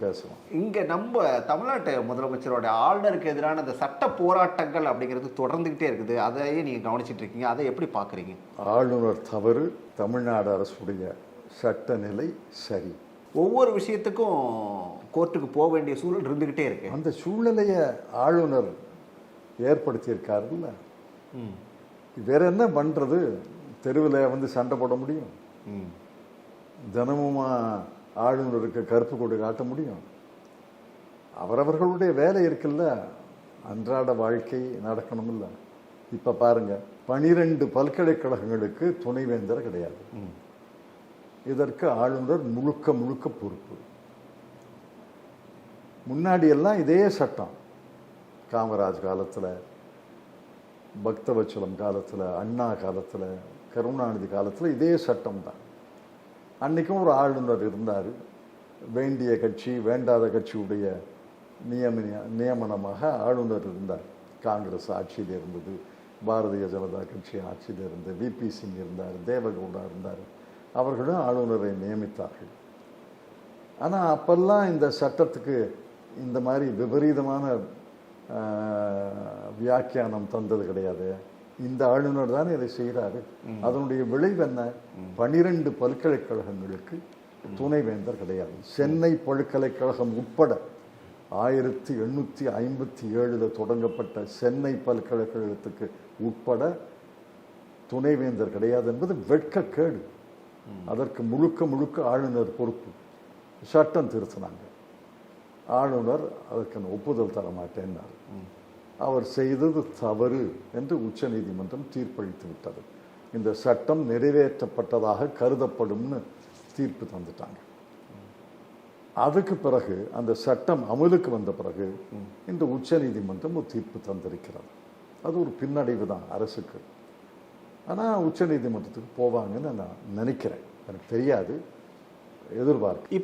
பேசலாம் இங்க நம்ம தமிழ்நாட்டு முதலமைச்சரோட ஆளுநருக்கு எதிரான இந்த சட்ட போராட்டங்கள் அப்படிங்கிறது தொடர்ந்துகிட்டே இருக்குது. அதையே நீங்க கவனிச்சிட்டு இருக்கீங்க. அதை எப்படி பாக்குறீங்க ஆளுநர் தவறு தமிழ்நாடு அரசுடைய சட்ட நிலை சரி. ஒவ்வொரு விஷயத்துக்கும் கோர்ட்டுக்கு போக வேண்டிய சூழல் இருந்துகிட்டே இருக்கு. அந்த சூழ்நிலையை ஆளுநர் ஏற்படுத்தியிருக்காருல்ல. வேற என்ன பண்றது? தெருவில் வந்து சண்டை போட முடியும். தினமுமா ஆளுநருக்கு கருப்பு கொடி காட்ட முடியும். அவரவர்களுடைய வேலை இருக்குல்ல? அன்றாட வாழ்க்கை நடக்கணும்ல. இப்ப பாருங்க பனிரெண்டு பல்கலைக்கழகங்களுக்கு துணைவேந்தர் கிடையாது. இதற்கு ஆளுநர் முழுக்க முழுக்க பொறுப்பு. முன்னாடி எல்லாம் இதே சட்டம். காமராஜ் காலத்துல பக்தவச்சலம் காலத்துல அண்ணா காலத்துல கருணாநிதி காலத்துல இதே சட்டம் தான் அன்னைக்கும் ஒரு ஆளுநர் இருந்தார். வேண்டிய கட்சி வேண்டாத கட்சியுடைய நியமன நியமனமாக ஆளுநர் இருந்தார். காங்கிரஸ் ஆட்சியில் இருந்தது பாரதிய ஜனதா கட்சி ஆட்சியில் இருந்து விபி சிங் இருந்தார் தேவகவுடா இருந்தார். அவர்களும் ஆளுநரை நியமித்தார்கள். ஆனால் அப்பெல்லாம் இந்த சட்டத்துக்கு இந்த மாதிரி விபரீதமான வியாக்கியானம் தந்தது கிடையாது. இந்த ஆளுநர் தானே இதை செய்கிறாரு அதனுடைய விளைவு என்ன? பனிரெண்டு பல்கலைக்கழகங்களுக்கு துணைவேந்தர் கிடையாது. சென்னை பல்கலைக்கழகம் உட்பட ஆயிரத்தி எண்ணூற்றி ஐம்பத்தி ஏழில் தொடங்கப்பட்ட சென்னை பல்கலைக்கழகத்துக்கு உட்பட துணைவேந்தர் கிடையாது என்பது வெட்கக்கேடு. அதற்கு முழுக்க முழுக்க ஆளுநர் பொறுப்பு. சட்டம் திருத்தினாங்க. ஆளுநர் அதற்கு ஒப்புதல் தர மாட்டேன்னார் அவர் செய்தது தவறு என்று உச்சநீதிமன்றம் தீர்ப்பளித்து விட்டது இந்த சட்டம் நிறைவேற்றப்பட்டதாக கருதப்படும்னு தீர்ப்பு தந்துட்டாங்க. அதுக்கு பிறகு அந்த சட்டம் அமலுக்கு வந்த பிறகு இந்த உச்சநீதிமன்றம் ஒரு தீர்ப்பு தந்திருக்கிறது. அது ஒரு பின்னடைவு தான் அரசுக்கு. ஆனால் உச்சநீதிமன்றத்துக்கு போவாங்கன்னு நான் நினைக்கிறேன். எனக்கு தெரியாது. எதிர்பார்க்க